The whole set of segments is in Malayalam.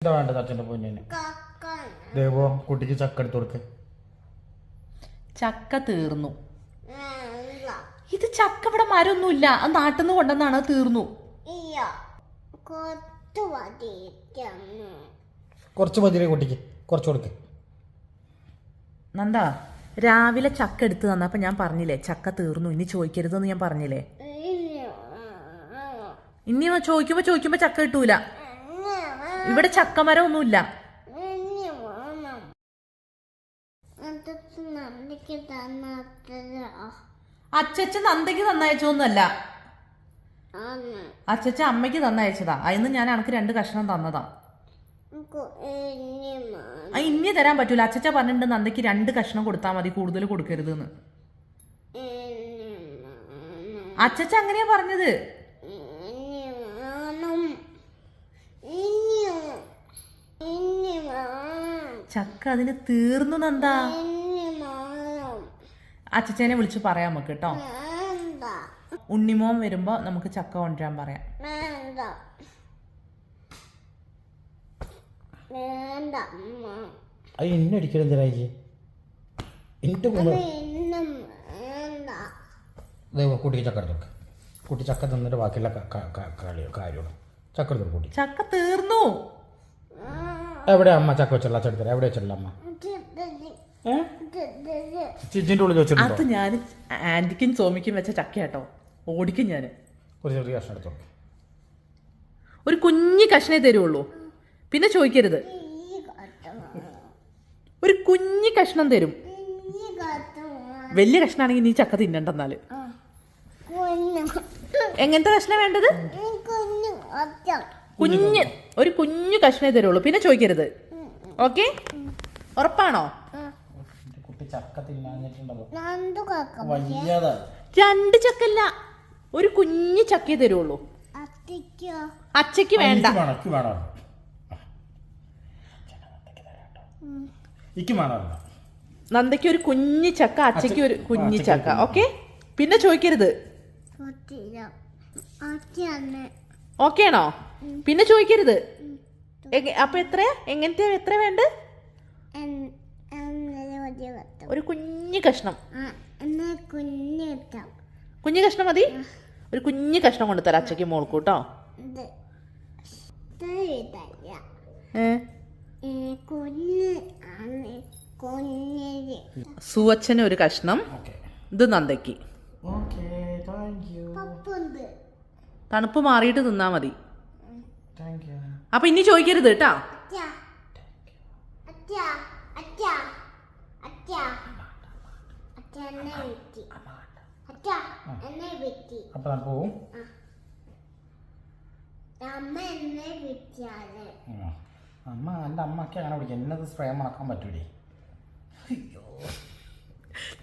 എന്താ വേണ്ടത് അച്ഛന്റെ പൊന്നിന്? ദേവോ കുട്ടിക്ക് ചക്ക എടുത്തു കൊടുക്ക്. ചക്ക തീർന്നു. ഇത് ചക്ക ഇവിടെ മരമൊന്നുമില്ല. അത് നാട്ടിൽ നിന്ന് കൊണ്ടുവന്നാണ് അത് തീർന്നു. കുറച്ച് മതിരെ കുട്ടിക്ക്? കുറച്ച് കൊടുക്ക്. നന്ദാ രാവിലെ ചക്ക എടുത്ത് തന്നപ്പോൾ ഞാൻ പറഞ്ഞില്ലേ ചക്ക തീർന്നു. ഇനി ചോദിക്കരുതെന്ന് ഞാൻ പറഞ്ഞില്ലേ? ഇനി ചോദിക്കുമ്പോ ചോദിക്കുമ്പോ ചക്ക കിട്ടൂല. ഇവിടെ ചക്കമരം ഒന്നുമില്ല അച്ചച്ച നന്ദയ്ക്ക് തന്നയച്ചൊന്നുമല്ല അച്ചച്ച അമ്മയ്ക്ക് തന്നയച്ചതാ. അതിന്ന് ഞാൻ അനക്ക് രണ്ട് കഷ്ണം തന്നതാ. ഇനി തരാൻ പറ്റൂല. അച്ചച്ച പറഞ്ഞിട്ടുണ്ട് നന്ദയ്ക്ക് രണ്ട് കഷ്ണം കൊടുത്താൽ മതി കൂടുതൽ കൊടുക്കരുത് എന്ന് അച്ചച്ച അങ്ങനെയാ പറഞ്ഞത്. ചക്ക അതിന് തീർന്നു നന്ദാ. അച്ചച്ചനെ വിളിച്ച് പറയാം നമുക്ക് കേട്ടോ. ഉണ്ണിമോൻ വരുമ്പോ നമുക്ക് ചക്ക കൊണ്ടുവരാൻ പറയാം. അത് ദേവോ ചക്ക കുട്ടി ചക്ക തന്നിട്ട് ബാക്കിയുള്ള കാര്യമാണ് എടുത്ത് ചക്ക തീർന്നു. എവിടെ അമ്മ ചക്ക വെച്ചുള്ള അച്ഛൻ എടുത്തരാം. എവിടെ വെച്ചുള്ള അമ്മ? ഉള്ളിൽ വെച്ചിട്ടുണ്ടോ അത് ഞാൻ ആന്റിക്കും സോമിക്കും വെച്ച ചക്ക കേട്ടോ ഓടിക്കും ഞാൻ ഒരു ചെറിയ കഷ്ണം എടുത്ത് ഒരു കുഞ്ഞു കഷ്ണേ തരുള്ളൂ. പിന്നെ ചോദിക്കരുത്. ഒരു കുഞ്ഞു കഷ്ണം തരും. വലിയ കഷ്ണാണെങ്കിൽ നീ ചക്ക തിന്നണ്ടെന്നാൽ. എങ്ങനത്തെ കഷ്ണം വേണ്ടത്? കുഞ്ഞ്. ഒരു കുഞ്ഞു കഷ്ണേ തരുള്ളൂ. പിന്നെ ചോദിക്കരുത്. ഓക്കെ? ഉറപ്പാണോ? രണ്ട് ചക്കല്ല ഒരു കുഞ്ഞു ചക്കേ തരുള്ളൂ. അച്ചയ്ക്ക് വേണ്ട. നന്ദയ്ക്ക് ഒരു കുഞ്ഞു ചക്ക അച്ചയ്ക്ക് ഒരു കുഞ്ഞു ചക്ക. ഓക്കെ? പിന്നെ ചോദിക്കരുത്. ഓക്കെ ആണോ പിന്നെ ചോദിക്കരുത്. അപ്പൊ എത്രയാ എങ്ങനത്തെ എത്ര വേണ്ട? ഒരു കുഞ്ഞു കഷ്ണം. കുഞ്ഞു കഷ്ണം മതി? ഒരു കുഞ്ഞു കഷ്ണം കൊണ്ട് തരാം അച്ഛക്ക് മോൾക്ക് കേട്ടോ. സുവച്ചന് ഒരു കഷ്ണം. ഇത് നന്ദയ്ക്ക്. തണുപ്പ് മാറിയിട്ട് തിന്നാ മതി. അപ്പൊ ഇനി ചോദിക്കരുത് കേട്ടാ. അപ്പം ഞാൻ പോവും. അമ്മ എന്നെ. അമ്മ എന്റെ അമ്മയ്ക്ക് അങ്ങനെ പിടിക്കും എന്നത് സ്പ്രേ മണക്കാൻ പറ്റൂലേ. അയ്യോ.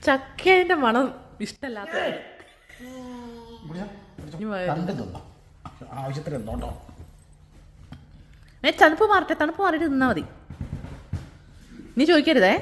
ചക്കേന്റെ മണം ഇഷ്ടല്ലാത്ത ആവശ്യത്തിന് തിന്നോട്ടോ ഏ തണുപ്പ് മാറട്ടെ തണുപ്പ് മാറിയിട്ട് നിന്നാൽ മതി. നീ ചോദിക്കരുതേ.